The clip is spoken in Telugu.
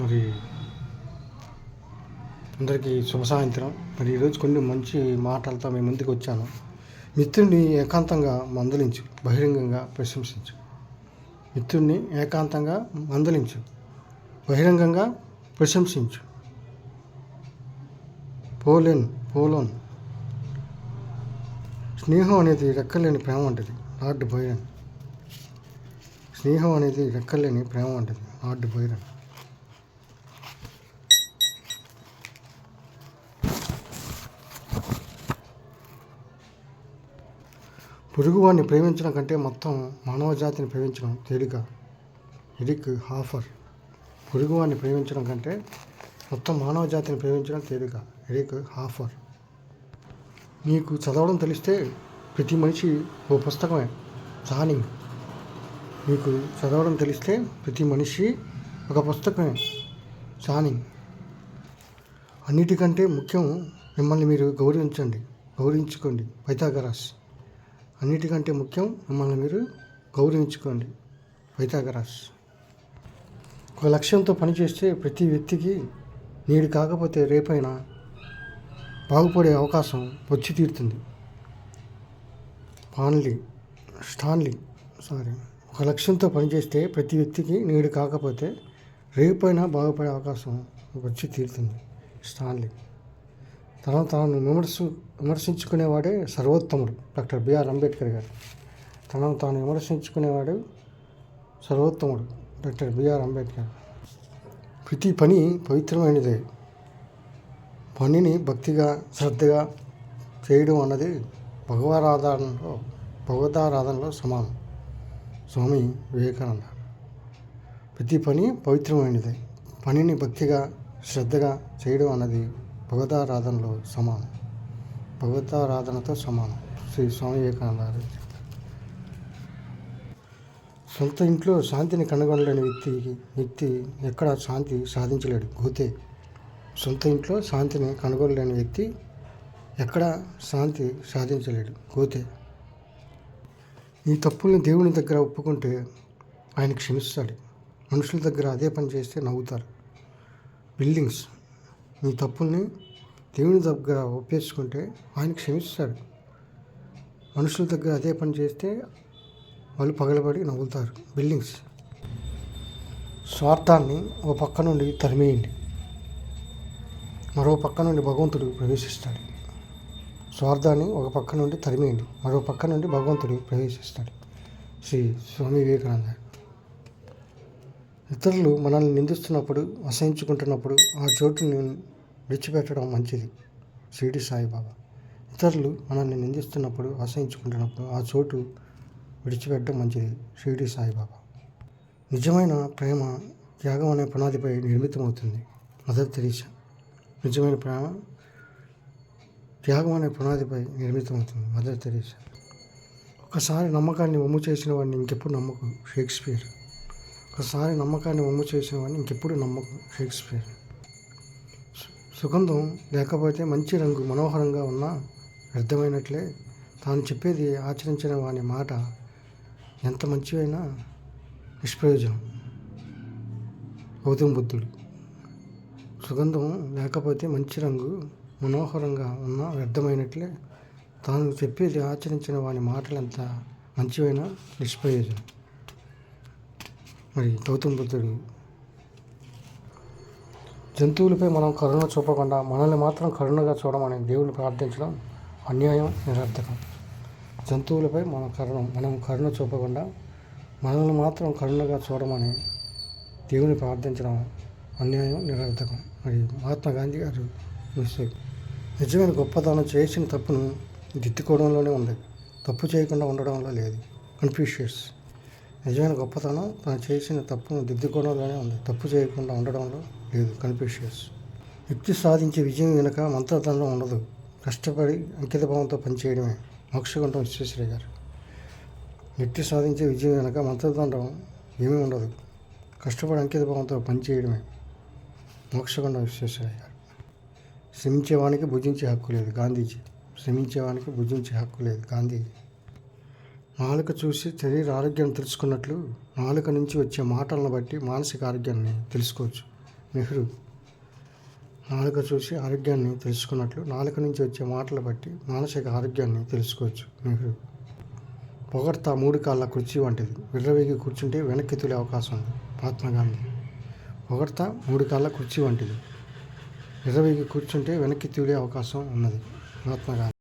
మరి అందరికీ శుభ సాయంత్రం. మరి ఈరోజు కొన్ని మంచి మాటలతో మీ ముందుకు వచ్చాను. మిత్రుడిని ఏకాంతంగా మందలించు బహిరంగంగా ప్రశంసించు. మిత్రుడిని ఏకాంతంగా మందలించు బహిరంగంగా ప్రశంసించు. పోలేన్ పోలోన్. స్నేహం అనేది రెక్కలేని ప్రేమ వంటిది లార్డ్ బైరన్ స్నేహం అనేది రెక్కలేని ప్రేమ ఉంటుంది లార్డ్ బైరన్ పొరుగువాడిని ప్రేమించడం కంటే మొత్తం మానవ జాతిని ప్రేమించడం తేలిక. Eric Hoffer. పొరుగువాడిని ప్రేమించడం కంటే మొత్తం మానవ జాతిని ప్రేమించడం తేలిక. Eric Hoffer. నీకు చదవడం తెలిస్తే ప్రతి మనిషి ఓ పుస్తకమే. చానింగ్ మీకు చదవడం తెలిస్తే ప్రతి మనిషి ఒక పుస్తకమే. చానింగ్ అన్నిటికంటే ముఖ్యం మిమ్మల్ని మీరు గౌరవించండి. గౌరవించుకోండి. పైథాగరాస్. అన్నిటికంటే ముఖ్యం మిమ్మల్ని మీరు గౌరవించుకోండి. పైథాగరాస్ ఒక లక్ష్యంతో పనిచేస్తే ప్రతి వ్యక్తికి నేడు కాకపోతే రేపైనా బాగుపడే అవకాశం వచ్చి తీరుతుంది. పాన్లీ స్టాన్లీ సారీ ఒక లక్ష్యంతో పనిచేస్తే ప్రతి వ్యక్తికి నేడు కాకపోతే రేపైనా బాగుపడే అవకాశం వచ్చి తీరుతుంది. స్టాన్లీ. తనను తాను విమర్శ విమర్శించుకునేవాడే సర్వోత్తముడు doctor B R Ambedkar garu. తనను తాను విమర్శించుకునేవాడు సర్వోత్తముడు డాక్టర్ బిఆర్ అంబేద్కర్. ప్రతి పని పవిత్రమైనదే. పనిని భక్తిగా శ్రద్ధగా చేయడం అన్నది భగవారాధనలో భగవతారాధనలో సమానం. స్వామి వివేకానంద. ప్రతి పని పవిత్రమైనదే. పనిని భక్తిగా శ్రద్ధగా చేయడం అన్నది భగవతారాధనలో సమానం. భగవతారాధనతో సమానం. శ్రీ స్వామి వివేకానంద గారు. సొంత ఇంట్లో శాంతిని కనుగొనలేని వ్యక్తికి వ్యక్తి ఎక్కడ శాంతి సాధించలేడు. గోతే. సొంత ఇంట్లో శాంతిని కనుగొనలేని వ్యక్తి ఎక్కడ శాంతి సాధించలేడు. గోతే. ఈ తప్పుల్ని దేవుని దగ్గర ఒప్పుకుంటే ఆయన క్షమిస్తాడు. మనుషుల దగ్గర అదే పని చేస్తే నవ్వుతారు. బిల్డింగ్స్ మీ తప్పుల్ని దేవుని దగ్గర ఒప్పేసుకుంటే ఆయన క్షమిస్తాడు. మనుషుల దగ్గర అదే పని చేస్తే వాళ్ళు పగలబడి నవ్వుతారు. బిల్డింగ్స్. స్వార్థాన్ని ఓ పక్క నుండి తరిమేయండి. మరో పక్క నుండి భగవంతుడు ప్రవేశిస్తాడు. స్వార్థాన్ని ఒక పక్క నుండి తరిమేయండి. మరో పక్క నుండి భగవంతుడు ప్రవేశిస్తాడు. శ్రీ స్వామి వివేకానంద. ఇతరులు మనల్ని నిందిస్తున్నప్పుడు అసహించుకుంటున్నప్పుడు ఆ చోటుని విడిచిపెట్టడం మంచిది. షిరిడి సాయిబాబా. ఇతరులు మనల్ని నిందిస్తున్నప్పుడు అసహించుకుంటున్నప్పుడు ఆ చోటు విడిచిపెట్టడం మంచిది. షిరిడి సాయిబాబా. నిజమైన ప్రేమ త్యాగం అనే పునాదిపై నిర్మితమవుతుంది. Mother Teresa. నిజమైన ప్రేమ త్యాగం అనే పునాదిపై నిర్మితమవుతుంది. Mother Teresa. ఒకసారి నమ్మకాన్ని వమ్ము చేసిన వాడిని ఇంకెప్పుడు నమ్మకు. షేక్స్పియర్. ఒకసారి నమ్మకాన్ని వమ్ము చేసిన వాడిని ఇంకెప్పుడు నమ్మకు. షేక్స్పియర్. సుగంధం లేకపోతే మంచి రంగు మనోహరంగా ఉన్నా వ్యర్థమైనట్లే. తాను చెప్పేది ఆచరించిన వాని మాట ఎంత మంచివైనా నిష్ప్రయోజనం. గౌతమ బుద్ధుడు. సుగంధం లేకపోతే మంచి రంగు మనోహరంగా ఉన్న వ్యర్థమైనట్లే. తాను చెప్పేది ఆచరించిన వాని మాటలు ఎంత మంచివైనా నిష్ప్రయోజనం. మరి గౌతమ బుద్ధుడు జంతువులపై మనం కరుణ చూపకుండా మనల్ని మాత్రం కరుణగా చూడమని దేవుని ప్రార్థించడం అన్యాయం నిరర్థకం. జంతువులపై మనం కరుణ మనం కరుణ చూపకుండా మనల్ని మాత్రం కరుణగా చూడమని దేవుని ప్రార్థించడం అన్యాయం నిరర్థకం. మరి మహాత్మా గాంధీ గారు మిస్టేక్ నిజమైన గొప్పతనం చేసిన తప్పును దిద్దుకోవడంలోనే ఉంది. తప్పు చేయకుండా ఉండడంలో లేదు. కన్ఫ్యూషియస్ నిజమైన గొప్పతనం తను చేసిన తప్పును దిద్దుకోవడంలోనే ఉంది. తప్పు చేయకుండా ఉండడంలో లేదు కన్ఫ్యూషియస్ వ్యక్తి సాధించే విజయం వెనుక మంత్రదండం ఉండదు. కష్టపడి అంకితభావంతో పనిచేయడమే మోక్షగుండం విశ్వేశ్వరయ్య గారు. వ్యక్తి సాధించే విజయం వెనుక మంత్రదండం ఏమీ ఉండదు. కష్టపడి అంకితభావంతో పనిచేయడమే మోక్షగుండం విశ్వేశ్వరయ్య గారు. శ్రమించేవానికి భుజించే హక్కు లేదు గాంధీజీ. శ్రమించేవానికి భుజించే హక్కు లేదు గాంధీజీ. నాలుక చూసి శరీర ఆరోగ్యం తెలుసుకున్నట్లు నాలుక నుంచి వచ్చే మాటలను బట్టి మానసిక ఆరోగ్యాన్ని తెలుసుకోవచ్చు. నెహ్రూ నాలుక చూసి ఆరోగ్యాన్ని తెలుసుకున్నట్లు నాలుక నుంచి వచ్చే మాటలు బట్టి మానసిక ఆరోగ్యాన్ని తెలుసుకోవచ్చు నెహ్రూ. పొగడ్త మూడు కాళ్ళ కుర్చీ వంటిది. విర్రవేగి కూర్చుంటే వెనక్కి తొలే అవకాశం ఉంది. మహాత్మా గాంధీ. పొగడ్త మూడు కాళ్ళ కుర్చీ వంటిది. విర్రవేగి కూర్చుంటే వెనక్కి తూలే అవకాశం ఉన్నది. మహాత్మా గాంధీ.